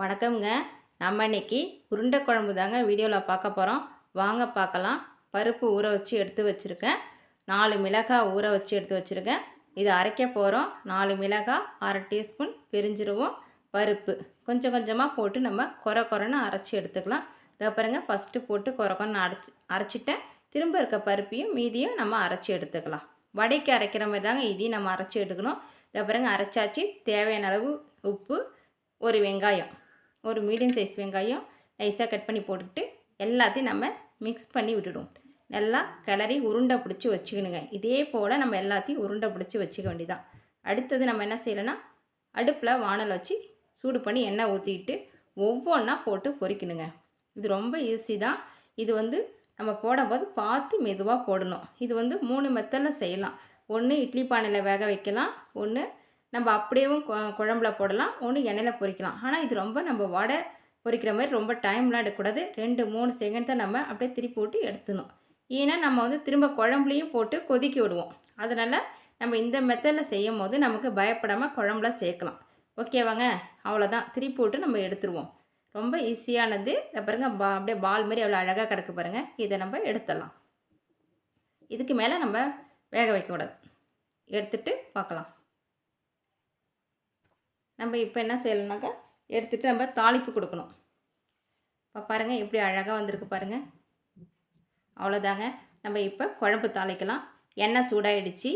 வணக்கம்ங்க. நம்ம இன்னைக்கு உருண்டை குழம்பு தாங்க வீடியோவில் பார்க்க போகிறோம் வாங்க பார்க்கலாம். பருப்பு ஊற வச்சு எடுத்து வச்சுருக்கேன். நாலு மிளகாய் ஊற வச்சு எடுத்து வச்சுருக்கேன். இது அரைக்க போகிறோம் நாலு மிளகாய் அரை டீஸ்பூன் பிரிஞ்சிருவோம். பருப்பு கொஞ்சம் கொஞ்சமாக போட்டு நம்ம குறை குறைன்னு அரைச்சி எடுத்துக்கலாம். இதை பாருங்க ஃபஸ்ட்டு போட்டு குறை குறைன்னு அரைச்சி அரைச்சிட்டேன். திரும்ப இருக்க பருப்பையும் மீதியும் நம்ம அரைச்சி எடுத்துக்கலாம். வடைக்கு அரைக்கிற மாதிரி தாங்க இதையும் நம்ம அரைச்சி எடுக்கணும். இதை பாருங்க அரைச்சாச்சு. தேவையான அளவு உப்பு ஒரு வெங்காயம். ஒரு மீடியம் சைஸ் வெங்காயம் நைஸாக கட் பண்ணி போட்டுட்டு எல்லாத்தையும் நம்ம மிக்ஸ் பண்ணி விட்டுடுவோம். நல்லா கிளறி உருண்டை பிடிச்சி வச்சுக்கணுங்க. இதே போல் நம்ம எல்லாத்தையும் உருண்டை பிடிச்சி வச்சுக்க வேண்டியதான் அடுத்தது நம்ம என்ன செய்யலைன்னா அடுப்பில் வானல் வச்சு சூடு பண்ணி எண்ணெய் ஊற்றிட்டு ஒவ்வொன்றா போட்டு பொரிக்கணுங்க. இது ரொம்ப ஈஸி தான். இது வந்து நம்ம போடும்போது பார்த்து மெதுவாக போடணும். இது வந்து மூணு மெத்தடில் செய்யலாம். ஒன்று இட்லி பானையில் வேக வைக்கலாம். ஒன்று நம்ம அப்படியேவும் கொ- குழம்புல போடலாம். ஒன்று எண்ணெயில் பொரிக்கலாம். ஆனால் இது ரொம்ப நம்ம வடை பொரிக்கிற மாதிரி ரொம்ப டைம்லாம் எடுக்கக்கூடாது. ரெண்டு மூணு செகண்ட் தான் நம்ம அப்படியே திருப்பி விட்டு எடுத்துணும் ஏன்னா நம்ம வந்து திரும்ப குழம்புலையும் போட்டு கொதிக்க விடுவோம். அதனால் நம்ம இந்த மெத்தடில் செய்யும் போது நமக்கு பயப்படாமல் குழம்புல சேர்க்கலாம். ஓகேவாங்க அவ்வளோதான் திருப்பி விட்டு நம்ம எடுத்துருவோம். ரொம்ப ஈஸியானது பாருங்கள் பா அப்படியே பால் மாதிரி அவ்வளோ அழகாக கிடக்கு பாருங்கள் இதை நம்ம எடுத்துடலாம். இதுக்கு மேலே நம்ம வேக வைக்கக்கூடாது. எடுத்துகிட்டு பார்க்கலாம். நம்ம இப்போ என்ன செய்யலைனாக்கா எடுத்துகிட்டு நம்ம தாளிப்பு கொடுக்கணும். இப்போ பாருங்கள் எப்படி அழகாக வந்திருக்கு பாருங்கள் அவ்வளோதாங்க நம்ம இப்போ குழம்பு தாளிக்கலாம். எண்ணெய் சூடாயிடுச்சு.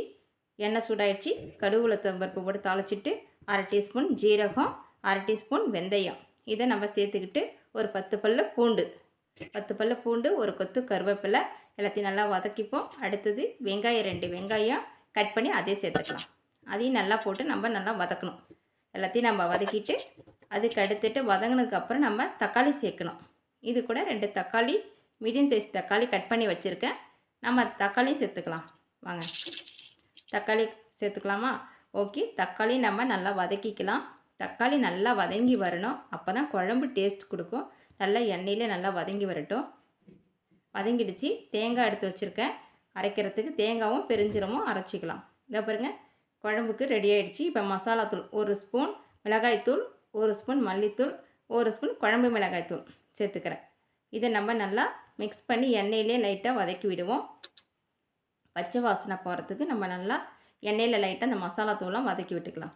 எண்ணெய் சூடாயிடுச்சு. கடுகுல பருப்பு போட்டு தாளிச்சிட்டு அரை டீஸ்பூன் ஜீரகம் அரை டீஸ்பூன் வெந்தயம். இதை நம்ம சேர்த்துக்கிட்டு ஒரு பத்து பல்லு பூண்டு. பத்து பல்லு பூண்டு ஒரு கொத்து கருவேப்பிலை. எல்லாத்தையும் நல்லா வதக்கிப்போம். அடுத்தது வெங்காயம் ரெண்டு வெங்காயம் கட் பண்ணி அதே சேர்த்துக்கலாம். அதையும் நல்லா போட்டு நம்ம நல்லா வதக்கணும். எல்லாத்தையும் நம்ம வதக்கிட்டு அதுக்கு அடுத்துட்டு வதங்கினதுக்கப்புறம் நம்ம தக்காளி சேர்க்கணும். இது கூட ரெண்டு தக்காளி மீடியம் சைஸ் தக்காளி கட் பண்ணி வச்சுருக்கேன். நம்ம தக்காளியும் சேர்த்துக்கலாம். வாங்க. தக்காளி சேர்த்துக்கலாமா? ஓகே. தக்காளி நம்ம நல்லா வதக்கிக்கலாம். தக்காளி நல்லா வதங்கி வரணும். அப்போ தான் குழம்பு டேஸ்ட் கொடுக்கும். நல்லா எண்ணெயிலே நல்லா வதங்கி வரட்டும். வதங்கிடுச்சு. தேங்காய் எடுத்து வச்சுருக்கேன். அரைக்கிறதுக்கு தேங்காவும் பெருஞ்சிரமும் அரைச்சிக்கலாம். இதை பாருங்கள் குழம்புக்கு ரெடி ஆகிடுச்சு இப்போ மசாலாத்தூள் ஒரு ஸ்பூன் மிளகாய்த்தூள் ஒரு ஸ்பூன் மல்லித்தூள் ஒரு ஸ்பூன் குழம்பு மிளகாய்த்தூள் சேர்த்துக்கிறேன். இதை நம்ம நல்லா மிக்ஸ் பண்ணி எண்ணெயிலே லைட்டாக வதக்கி விடுவோம். பச்சை வாசனை போகிறதுக்கு நம்ம நல்லா எண்ணெயில் லைட்டாக அந்த மசாலா வதக்கி விட்டுக்கலாம்.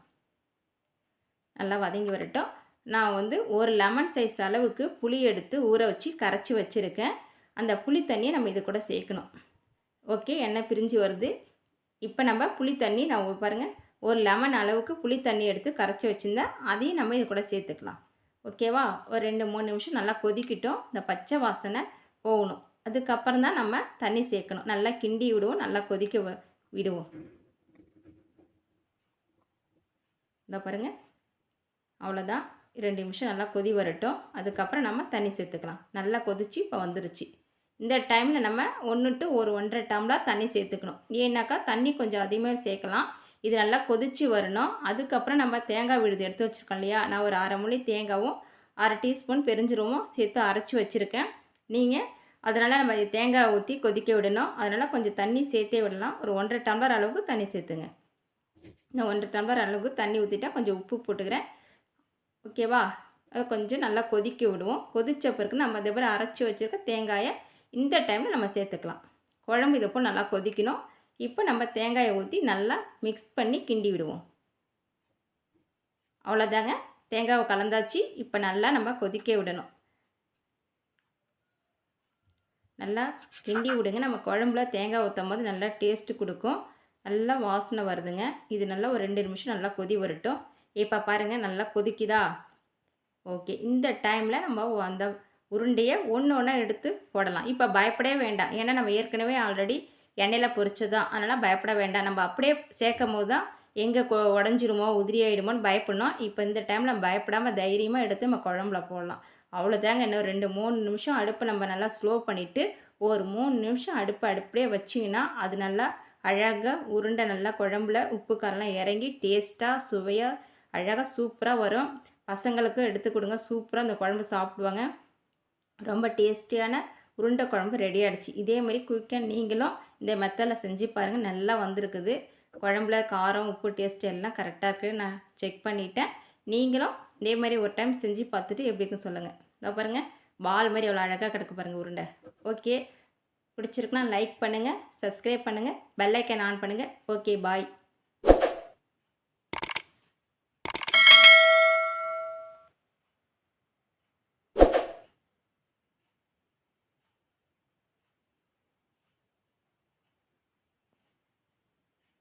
நல்லா வதங்கி வரட்டும். நான் வந்து ஒரு லெமன் சைஸ் அளவுக்கு புளி எடுத்து ஊற வச்சு கரைச்சி வச்சுருக்கேன். அந்த புளி தண்ணியை நம்ம இது கூட சேர்க்கணும். ஓகே எண்ணெய் பிரிஞ்சு வருது. இப்போ நம்ம புளி தண்ணி நான் பாருங்கள் ஒரு லெமன் அளவுக்கு புளி தண்ணி எடுத்து கரைச்சி வச்சுருந்தேன். அதையும் நம்ம இது கூட சேர்த்துக்கலாம். ஓகேவா ஒரு ரெண்டு மூணு நிமிஷம் நல்லா கொதிக்கிட்டோம். இந்த பச்சை வாசனை போகணும். அதுக்கப்புறம் தான் நம்ம தண்ணி சேர்க்கணும். நல்லா கிண்டி விடுவோம் நல்லா கொதிக்க வ- விடுவோம். இந்த பாருங்கள் அவ்வளோதான் ரெண்டு நிமிஷம் நல்லா கொதி வரட்டும். அதுக்கப்புறம் நம்ம தண்ணி சேர்த்துக்கலாம். நல்லா கொதிச்சு இப்போ வந்துருச்சு. இந்த டைமில் நம்ம ஒன்று டு ஒரு ஒன்றரை டம்ளர் தண்ணி சேர்த்துக்கணும். ஏன்னாக்கா தண்ணி கொஞ்சம் அதிகமாக சேர்க்கலாம். இது நல்லா கொதிச்சு வரணும். அதுக்கப்புறம் நம்ம தேங்காய் விழுது எடுத்து வச்சுருக்கோம் இல்லையா? நான் ஒரு அரை மொழி தேங்காவும் அரை டீஸ்பூன் பெருஞ்சீரகமும் சேர்த்து அரைச்சி வச்சுருக்கேன். நீங்கள் அதனால் நம்ம தேங்காய் ஊற்றி கொதிக்க விடணும். அதனால் கொஞ்சம் தண்ணி சேர்த்தே விடலாம். ஒரு ஒன்றரை டம்ளர் அளவுக்கு தண்ணி சேர்த்துங்க. நான் ஒன்றரை டம்ளர் அளவுக்கு தண்ணி ஊற்றிட்டா கொஞ்சம் உப்பு போட்டுக்கிறேன். ஓகேவா அதை கொஞ்சம் நல்லா கொதிக்க விடுவோம். கொதித்த பிறகு நம்ம அதே அரைச்சி வச்சுருக்க தேங்காயை இந்த டைமில் நம்ம சேர்த்துக்கலாம். குழம்பு இதை போல் நல்லா கொதிக்கணும். இப்போ நம்ம தேங்காயை ஊற்றி நல்லா மிக்ஸ் பண்ணி கிண்டி விடுவோம். அவ்வளோதாங்க. தேங்காவை கலந்தாச்சு. இப்போ நல்லா நம்ம கொதிக்க விடணும். நல்லா கிண்டி விடுங்க. நம்ம குழம்புல தேங்காய் ஊற்றும் போது நல்லா டேஸ்ட்டு கொடுக்கும். நல்லா வாசனை வருதுங்க. இது நல்லா ஒரு ரெண்டு நிமிஷம் நல்லா கொதி வரட்டும். இப்போ பாருங்கள் நல்லா கொதிக்குதா? ஓகே. இந்த டைமில் நம்ம அந்த உருண்டையை ஒன்று ஒன்றா எடுத்து போடலாம். இப்போ பயப்படவே வேண்டாம். ஏன்னா நம்ம ஏற்கனவே ஆல்ரெடி எண்ணெயில் பொரிச்சது? தான் அதனால் பயப்பட வேண்டாம். நம்ம அப்படியே சேர்க்கும் போது தான் எங்கே உடஞ்சிருமோ உதிரி ஆகிடுமோன்னு பயப்படணும். இப்போ இந்த டைமில் நம்ம பயப்படாமல் தைரியமாக எடுத்து நம்ம குழம்புல போடலாம். அவ்வளோதாங்க இன்னும் ரெண்டு மூணு நிமிஷம் அடுப்பை நம்ம நல்லா ஸ்லோ பண்ணிவிட்டு ஒரு மூணு நிமிஷம் அடுப்பை அடுப்படியே வச்சிங்கன்னா அது நல்லா அழகாக உருண்டை நல்லா குழம்புல உப்பு காரெல்லாம் இறங்கி டேஸ்ட்டாக சுவையாக அழகாக சூப்பராக வரும். பசங்களுக்கும் எடுத்து கொடுங்க. சூப்பராக அந்த குழம்பு சாப்பிடுவாங்க. ரொம்ப டேஸ்டியான உருண்டை குழம்பு ரெடி ஆகிடுச்சு இதே மாதிரி குயிக்காக நீங்களும் இந்த மெத்தடில் செஞ்சு பாருங்கள் நல்லா வந்திருக்குது. குழம்புல காரம் உப்பு டேஸ்ட் எல்லாம் கரெக்டாக இருக்குது நான் செக் பண்ணிட்டேன். நீங்களும் இதே மாதிரி ஒரு டைம் செஞ்சு பார்த்துட்டு எப்படி இருக்குன்னு சொல்லுங்கள் இதோ பாருங்கள் பால் மாதிரி எவ்வளோ அழகாக கிடக்கு பாருங்கள் உருண்டை. ஓகே பிடிச்சிருக்குன்னா லைக் பண்ணுங்கள் சப்ஸ்கிரைப் பண்ணுங்கள் பெல்லைக்கன் ஆன் பண்ணுங்கள் ஓகே பாய்